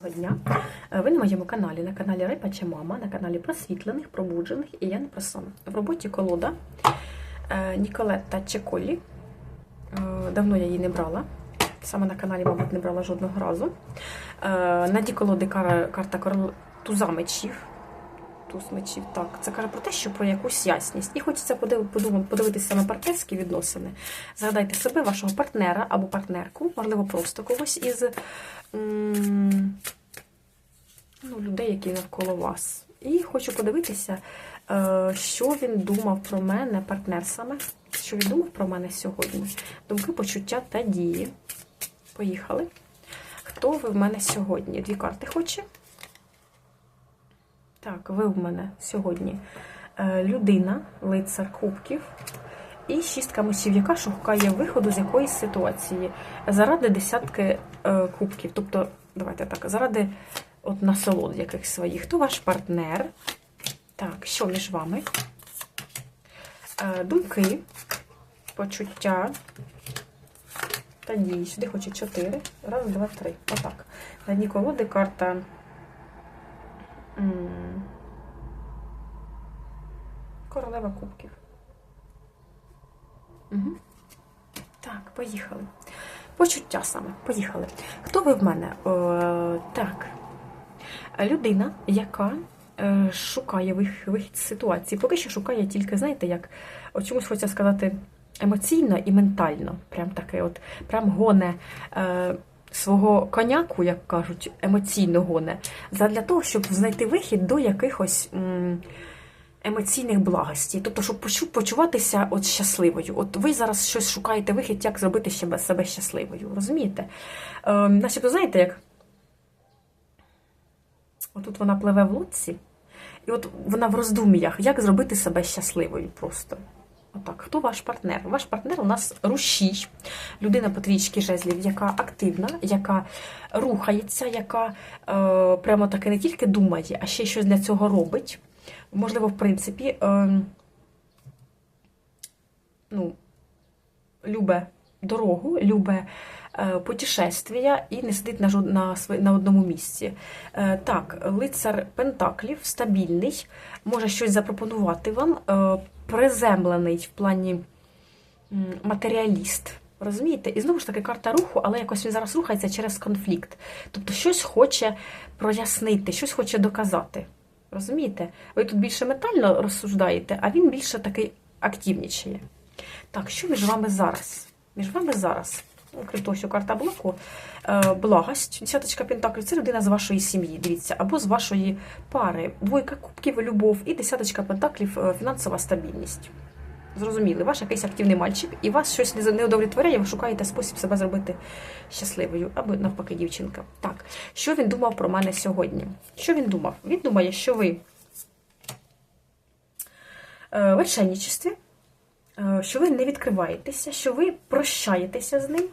Дня. Е, Ви на моєму каналі, на каналі Райпача Мама, на каналі просвітлених, пробуджених і я не про сон. В роботі колода е, Ніколетта Чеколі. Е, Давно я її не брала. Саме на каналі, мабуть, не брала жодного разу. На дні колоди карта туза мечів. Туз мечів, так. Це каже про те, що про якусь ясність. І хочеться подивитися саме партнерські відносини. Згадайте себе, вашого партнера або партнерку, можливо, просто когось із ну, людей, які навколо вас. І хочу подивитися, е, що він думав про мене, партнер саме, що він думав про мене сьогодні. Думки, почуття та дії. Поїхали. Хто ви в мене сьогодні? Дві карти хоче? Так, ви в мене сьогодні е, людина, лицар кубків. І шістка мечів, яка шукає виходу з якоїсь ситуації заради десятки е, кубків. Тобто, давайте так, заради от насолод якихось своїх. Хто ваш партнер? Так, що між вами? Е, думки, почуття. Та дії. Сюди хоче чотири. Раз, два, три. Отак. На дні колоди карта. Королева кубків. Угу. Так, поїхали. Почуття саме. Поїхали. Хто ви в мене? Е, так. Людина, яка е, шукає вихід з ситуації. Поки що шукає тільки, знаєте, як от чомусь хочеться сказати емоційно і ментально. Прям таке, от, прям гоне е, свого коняку, як кажуть, емоційно гоне, задля того, щоб знайти вихід до якихось. м, емоційних благостей, тобто, щоб почуватися от щасливою. От ви зараз щось шукаєте вихід, як зробити себе, щасливою. Розумієте? Е, начебто, знаєте, як отут вона пливе в лодці, і от вона в роздум'ях, як зробити себе щасливою просто. Отак, хто ваш партнер? Ваш партнер у нас рушій, людина по трічки жезлів, яка активна, яка рухається, яка е, прямо таки не тільки думає, а ще щось для цього робить. Можливо, в принципі, е, ну, любе дорогу, любе е, путешествія і не сидить на, на, на одному місці. Е, так, лицар Пентаклів, стабільний, може щось запропонувати вам, е, приземлений в плані матеріаліст. Розумієте? І знову ж таки карта руху, але якось він зараз рухається через конфлікт. Тобто щось хоче прояснити, щось хоче доказати. Розумієте? Ви тут більше метально розсуждаєте, а він більше такий активнічає. Так, що між вами зараз? Між вами зараз, крім того, що карта блоку, е, благость, десяточка пентаклів це людина з вашої сім'ї, дивіться, або з вашої пари. Двойка кубків, любов і десяточка пентаклів е, фінансова стабільність. Зрозуміли, ваш якийсь активний мальчик, і вас щось не удовлетворяє, ви шукаєте спосіб себе зробити щасливою, або навпаки, дівчинка. Так, що він думав про мене сьогодні? Що він думав? Він думає, що ви е, в вершенничестві, е, що ви не відкриваєтеся, що ви прощаєтеся з ним,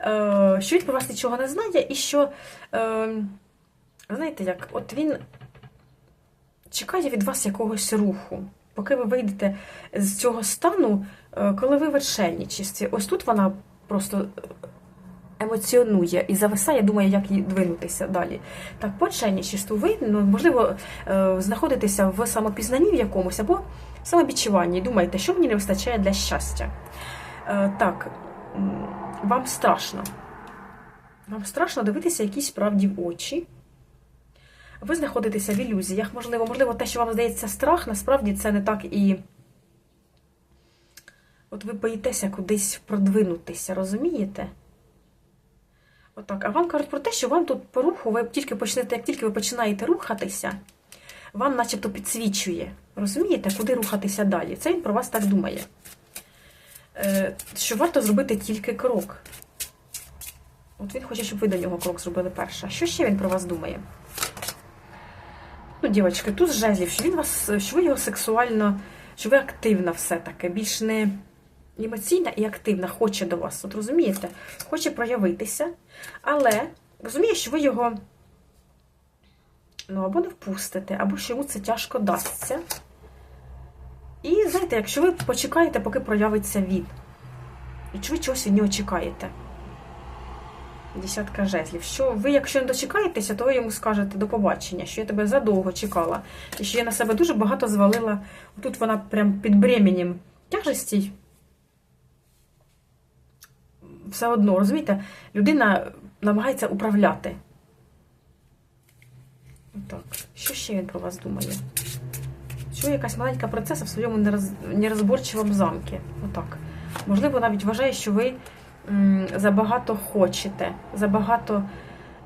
е, що він про вас нічого не знає, і що, знаєте, як, от він чекає від вас якогось руху. Поки ви вийдете з цього стану, е, коли ви в вершельничестві, ось тут вона просто емоціонує і зависає, думає, як їй двинутися далі. Так, по отшельничеству ви, ну, можливо, е, знаходитеся в самопізнанні в якомусь або самовідчуванні, і думаєте, що мені не вистачає для щастя. Е, Так, вам страшно. Вам страшно дивитися якійсь правді в очі. Ви знаходитеся в ілюзіях, можливо, можливо, те, що вам здається страх, насправді це не так і. От ви боїтеся кудись продвинутися, розумієте? Отак. А вам кажуть про те, що вам тут по руху, ви тільки почнете, як тільки ви починаєте рухатися, вам начебто підсвічує. Розумієте, куди рухатися далі? Це він про вас так думає. Е, Що варто зробити тільки крок. От він хоче, щоб ви до нього крок зробили перше. Що ще він про вас думає? Ну, дівчатки, тут з жезлів, що він вас, що ви його сексуально, що ви активна все-таки, більш не емоційна і активна, хоче до вас. От розумієте? Хоче проявитися, але розуміє, що ви його ну, або не впустите, або що йому це тяжко дасться. І знаєте, якщо ви почекаєте, поки проявиться він, і чи ви чогось від нього чекаєте. Десятка жезлів. Що ви, якщо не дочекаєтеся, то ви йому скажете до побачення, що я тебе задовго чекала. І що я на себе дуже багато звалила. Тут вона прям під бременем тяжестей. Все одно, розумієте, людина намагається управляти. Так, що ще він про вас думає? Що якась маленька принцеса в своєму нероз... нерозборчивому замку. Отак. Можливо, навіть вважає, що ви забагато хочете, забагато.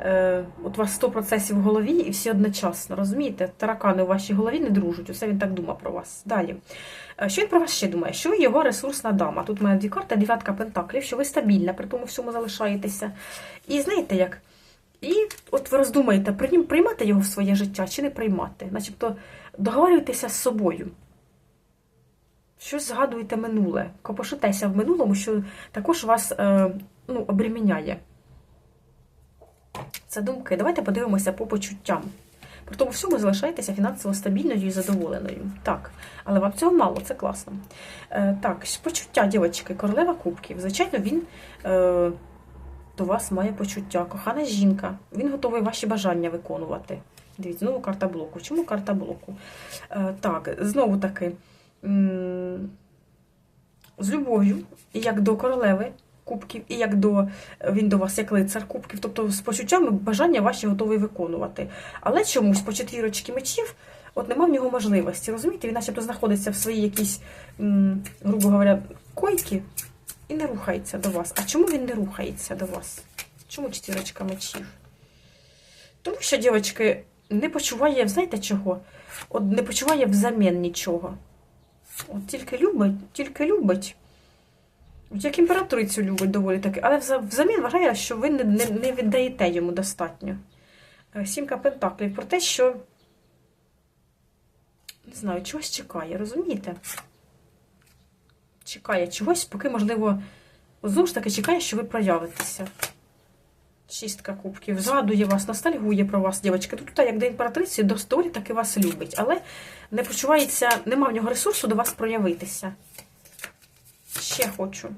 Е, от вас 100 процесів в голові і всі одночасно. Розумієте? Таракани у вашій голові не дружать. Усе він так думав про вас. Далі. Е, Що він про вас ще думає? Що ви його ресурсна дама? Тут має дві карти, дев'ятка пентаклів, що ви стабільна, при тому всьому залишаєтеся. І знаєте як? І от ви роздумаєте, прийм- приймати його в своє життя чи не приймати. Начебто договорюйтеся з собою. Щось згадуєте минуле, копошитеся в минулому, що також вас е, ну, обреміняє. Це думки. Давайте подивимося по почуттям. При тому всьому залишайтеся фінансово стабільною і задоволеною. Так, але вам цього мало, це класно. Е, так, почуття, дівчатки, королева кубків. Звичайно, він е, до вас має почуття. Кохана жінка, він готовий ваші бажання виконувати. Дивіться, знову карта блоку. Чому карта блоку? Е, так, знову таки, з любов'ю, і як до королеви кубків, і як до він до вас як лицар кубків, тобто з почуттями бажання ваші готовий виконувати. Але чомусь по четвірочки мечів от нема в нього можливості. Розумієте, він начебто знаходиться в своїй якійсь, грубо говоря, койці і не рухається до вас. А чому він не рухається до вас? Чому четвірочка мечів? Тому що, дівчатки, не почуває, знаєте чого? От не почуває взамін нічого. От тільки любить, тільки любить. От Як імператрицю любить доволі таки, але взамін вважає, що ви не, не, не віддаєте йому достатньо. Е, Сімка пентаклів про те, що не знаю, чогось чекає, розумієте? Чекає чогось, поки, можливо, знову ж таки чекає, що ви проявитеся. Шістка кубків. Згадує вас, ностальгує про вас, дівчатка. Тут, як до імператриці, до столі таки вас любить, але не почувається, нема в нього ресурсу до вас проявитися. Ще хочу.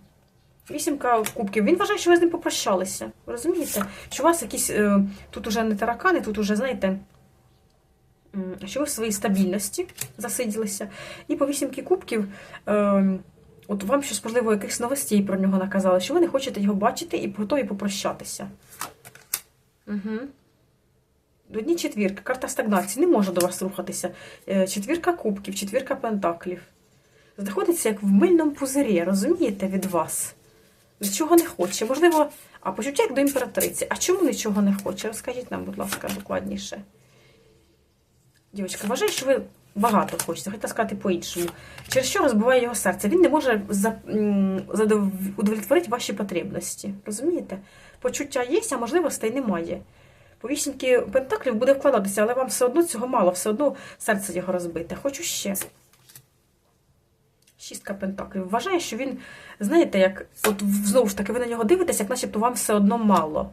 Вісімка кубків. Він вважає, що ви з ним попрощалися. Розумієте? Що у вас якісь. Е, тут уже не таракани, тут уже, знаєте, що ви в своїй стабільності засиділися. І по вісімки кубків. От вам щось, можливо, якихось новостей про нього наказали, що ви не хочете його бачити і готові попрощатися. Угу. Одні четвірки, карта стагнації не може до вас рухатися. Е, Четвірка кубків, четвірка пентаклів. Знаходиться як в мильному пузирі, розумієте, від вас. Нічого не хоче. Можливо, а почуття як до імператриці. А чому нічого не хоче? Розкажіть нам, будь ласка, докладніше. Дівчатка, вважаю, що ви багато хочете, хочете сказати по-іншому. Через що розбиває його серце? Він не може удовлетворити ваші потребності. Розумієте? Почуття є, а можливостей немає. По вісімки пентаклів буде вкладатися, але вам все одно цього мало, все одно серце його розбите. Хочу ще. Шістка пентаклів. Вважає, що він, знаєте, як, от знову ж таки, ви на нього дивитесь, як начебто вам все одно мало.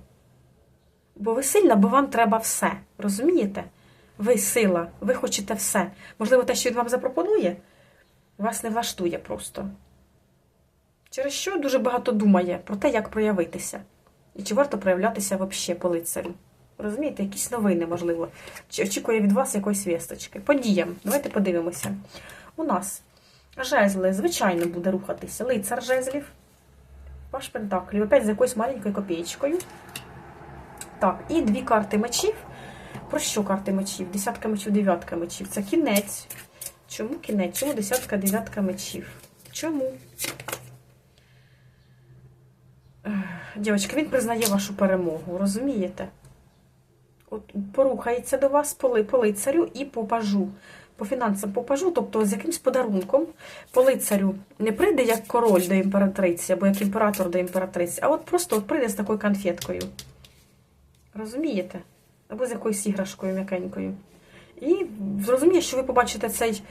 Бо ви сильна, бо вам треба все. Розумієте? Ви сила, ви хочете все. Можливо, те, що він вам запропонує, вас не влаштує просто. Через що дуже багато думає про те, як проявитися. І чи варто проявлятися взагалі по лицарю. Розумієте, якісь новини, можливо. Чи очікує від вас якоїсь вісточки. По діям. Давайте подивимося. У нас жезли, звичайно, буде рухатися. Лицар жезлів. Ваш пентаклів. Опять з якоюсь маленькою копієчкою. Так, і дві карти мечів. Про що карти мечів? Десятка мечів, дев'ятка мечів. Це кінець. Чому кінець? Чому десятка, дев'ятка мечів? Чому? Дівчатка, він признає вашу перемогу, розумієте? От порухається до вас по, по лицарю і по пажу. По фінансам по пажу, тобто з якимсь подарунком по лицарю не прийде як король до імператриці або як імператор до імператриці, а от просто от прийде з такою конфеткою. Розумієте? Або з якоюсь іграшкою м'якенькою. І зрозуміє, що ви побачите цей,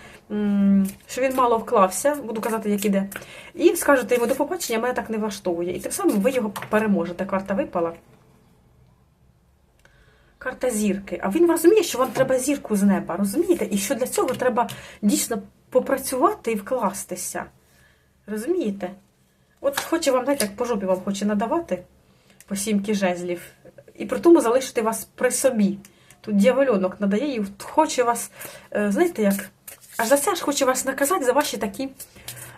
що він мало вклався, буду казати, як іде. І скажете йому до побачення, мене так не влаштовує. І тим самим ви його переможете. Карта випала. Карта зірки. А він розуміє, що вам треба зірку з неба, розумієте? І що для цього треба дійсно попрацювати і вкластися. Розумієте? От хоче вам, знаєте, як по жопі вам хоче надавати, по сімки жезлів. І при тому залишити вас при собі. Тут дьявольонок надає і хоче вас, е, знаєте як, аж за це аж хоче вас наказати за ваші такі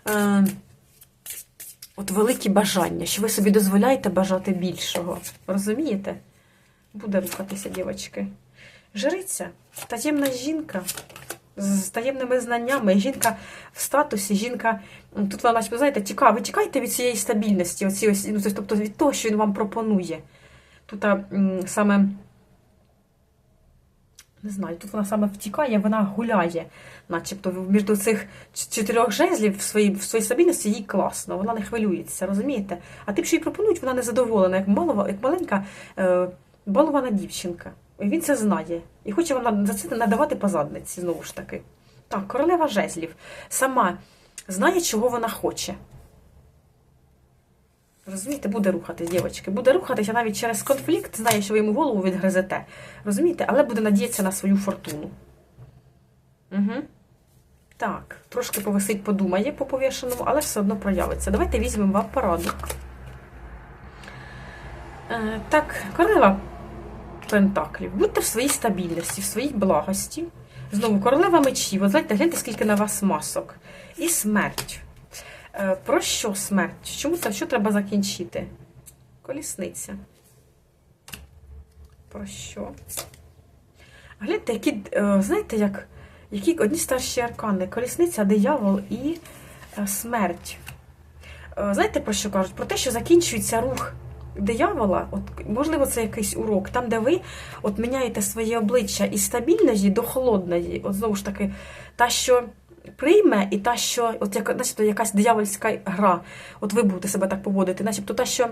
е, от великі бажання, що ви собі дозволяєте бажати більшого. Розумієте? Буде рухатися, дівчатки. Жриця, таємна жінка з таємними знаннями, жінка в статусі, жінка, тут вона, знаєте, тікає, ви тікаєте від цієї стабільності, оці, ось, ну, тобто від того, що він вам пропонує. Тут саме, не знаю, тут вона саме втікає, вона гуляє, начебто між цих чотирьох жезлів в своїй, в своїй стабільності їй класно, вона не хвилюється, розумієте? А тим, що їй пропонують, вона не задоволена, як, малова, як маленька е, балована дівчинка. І він це знає. І хоче вам за це надавати по задниці, знову ж таки. Так, королева жезлів сама знає, чого вона хоче. Розумієте, буде рухатись, дівчатки, буде рухатися навіть через конфлікт, знає, що ви йому голову відгризете. Розумієте, але буде надіятися на свою фортуну. Угу. Так, трошки повисить, подумає по повішеному, але все одно проявиться. Давайте візьмемо вам пораду. Е, так, королева Пентаклів. Будьте в своїй стабільності, в своїй благості. Знову королева мечів. От знаєте, гляньте, скільки на вас масок. І смерть. Е, Про що смерть? Чому це? Що треба закінчити? Колісниця. Про що? Гляньте, які, е, знаєте, як, які одні старші аркани. Колісниця, диявол і е, смерть. Знаєте, про що кажуть? Про те, що закінчується рух диявола, от, можливо, це якийсь урок, там, де ви от міняєте своє обличчя із стабільної до холодної. От знову ж таки, та, що прийме, і та, що от як, начебто якась диявольська гра, от ви будете себе так поводити, начебто та, що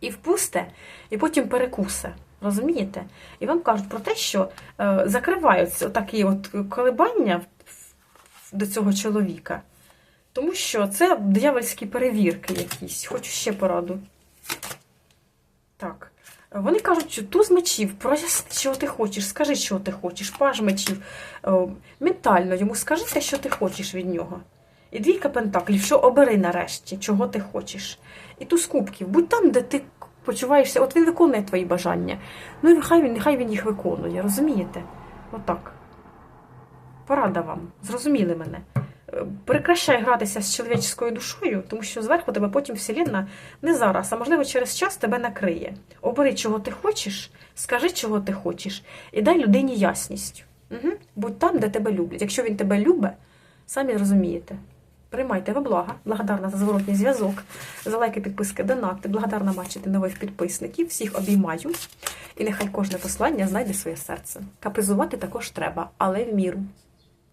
і впусте, і потім перекусе. Розумієте? І вам кажуть про те, що е, закриваються такі от колебання до цього чоловіка. Тому що це диявольські перевірки якісь. Хочу ще пораду. Так. Вони кажуть, що туз мечів, проясни, що ти хочеш, скажи, що ти хочеш, паж мечів. Е, Ментально йому скажи те, що ти хочеш від нього. І двійка пентаклів, що обери нарешті, чого ти хочеш. І туз кубків, будь там, де ти почуваєшся, от він виконує твої бажання. Ну і нехай він, нехай він їх виконує, розумієте? Отак. Порада вам. Зрозуміли мене. Прекращай гратися з чоловічською душою, тому що зверху тебе потім вселенна не зараз, а можливо через час тебе накриє. Обери, чого ти хочеш, скажи, чого ти хочеш, і дай людині ясність. Угу. Будь там, де тебе люблять. Якщо він тебе любить, самі розумієте. Приймайте ви блага, благодарна за зворотній зв'язок, за лайки, підписки, донати, благодарна бачити нових підписників. Всіх обіймаю. І нехай кожне послання знайде своє серце. Капризувати також треба, але в міру.